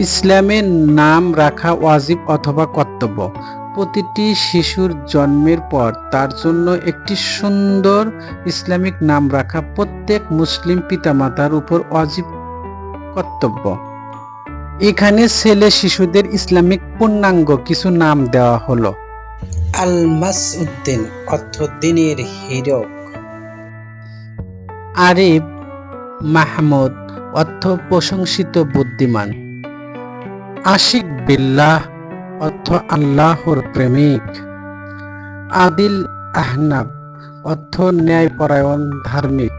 ইসলামের নাম রাখা ওয়াজিব অথবা কর্তব্য। প্রতিটি শিশুর জন্মের পর তার জন্য একটি সুন্দর ইসলামিক নাম রাখা প্রত্যেক মুসলিম পিতামাতার উপর ওয়াজিব কর্তব্য। এখানে ছেলে শিশুদের ইসলামিক পূর্ণাঙ্গ কিছু নাম দেওয়া হলো। আল মাসউদ্দিন অর্থ দিনের হীরক। আরিফ মাহমুদ অর্থ প্রশংসিত বুদ্ধিমান। আশিক বিল্লাহ অর্থ আল্লাহর প্রেমিক। আদিল আহনাব অর্থ ন্যায়পরায়ণ ধার্মিক।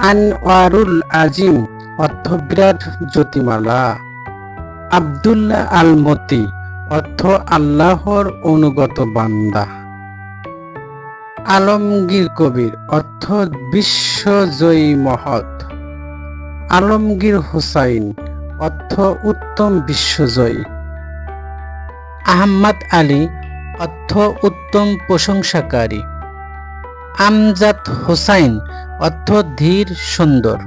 আনওয়ারুল আজিম অর্থ বিরাট জ্যোতিমালা। আবদুল্লাহ আল মতি অর্থ আল্লাহর অনুগত বান্দা। আলমগীর কবির অর্থ বিশ্বজয়ী মহৎ। আলমগীর হুসাইন অর্থ উত্তম বিশ্বজয়ী। আহম্মদ আলী অর্থ উত্তম প্রশংসাকারী। আমজাদ হুসাইন অর্থ ধীর সুন্দর।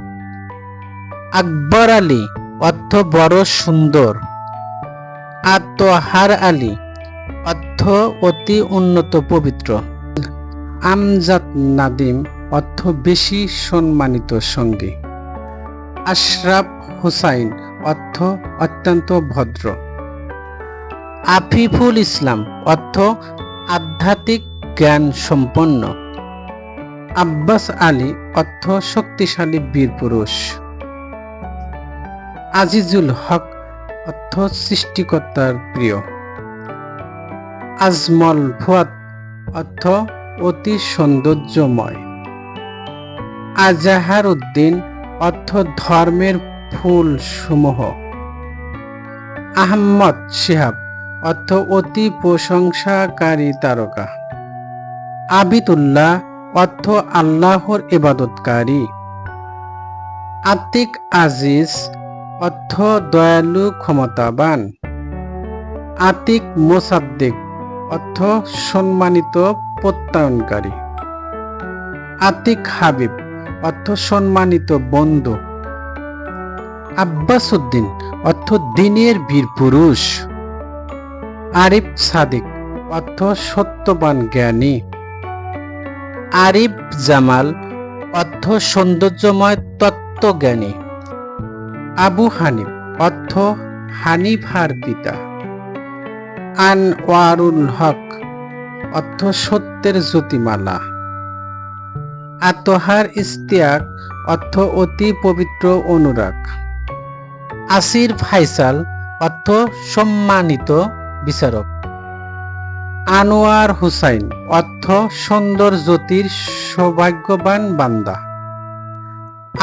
আকবর আলী অর্থ বড় সুন্দর। আতহার আলী অর্থ অতি উন্নত পবিত্র। আমজাদ নাদিম অর্থ বেশি সম্মানিত সঙ্গী। আশরাফ হুসাইন অর্থ অত্যন্ত ভদ্র। আফিফুল ইসলাম অর্থ আধ্যাত্মিক জ্ঞান সম্পন্ন। আব্বাস আলী অর্থ শক্তিশালী বীর পুরুষ। আজিজুল হক অর্থ সৃষ্টিকর্তার প্রিয়। আজমল ফুয়াদ অর্থ অতি সৌন্দর্যময়। আজাহার উদ্দিন অর্থ ধর্মের ফুল সমূহ আহম্মদ শিহাব, অর্থ অতি প্রশংসাকারী তারকা। আবিদুল্লাহ, অর্থ আল্লাহর ইবাদতকারী। আতিক আজিজ, অর্থ দয়ালু, ক্ষমতাবান। আতিক মোসাদ্দিক, অর্থ সম্মানিত, প্রত্যয়নকারী। আতিক হাবিব, অর্থ সম্মানিত বন্ধু। আব্বাস উদ্দিন অর্থ দিনের বীর পুরুষ। আরিফ সাদিক, অর্থ সত্যবান জ্ঞানী। আরিফ জামাল, অর্থ সৌন্দর্যময় তত্ত্বজ্ঞানী। আবু হানিফ, অর্থ হানিফার পিতা। আনওয়ারুল হক, অর্থ সত্যের জ্যোতিমালা। আতহার ইস্তিয়াক অর্থ অতি পবিত্র অনুরাগ। আসির ফাইসাল অর্থ সম্মানিত বিচারক। আনোয়ার হুসাইন অর্থ সুন্দর জ্যোতির সৌভাগ্যবান বান্দা।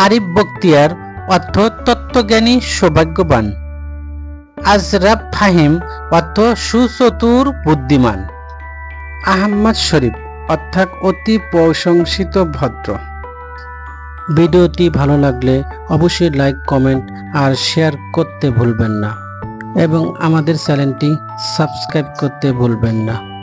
আরিফ বক্তিয়ার অর্থ তত্ত্বজ্ঞানী সৌভাগ্যবান। আজরাব ফাহিম অর্থ সুচতুর বুদ্ধিমান। আহম্মদ শরীফ অর্থাৎ অতি প্রশংসিত ভদ্র। ভিডিওটি ভালো লাগলে অবশ্যই লাইক কমেন্ট আর শেয়ার করতে ভুলবেন না। এবং আমাদের চ্যানেলটি সাবস্ক্রাইব করতে ভুলবেন না।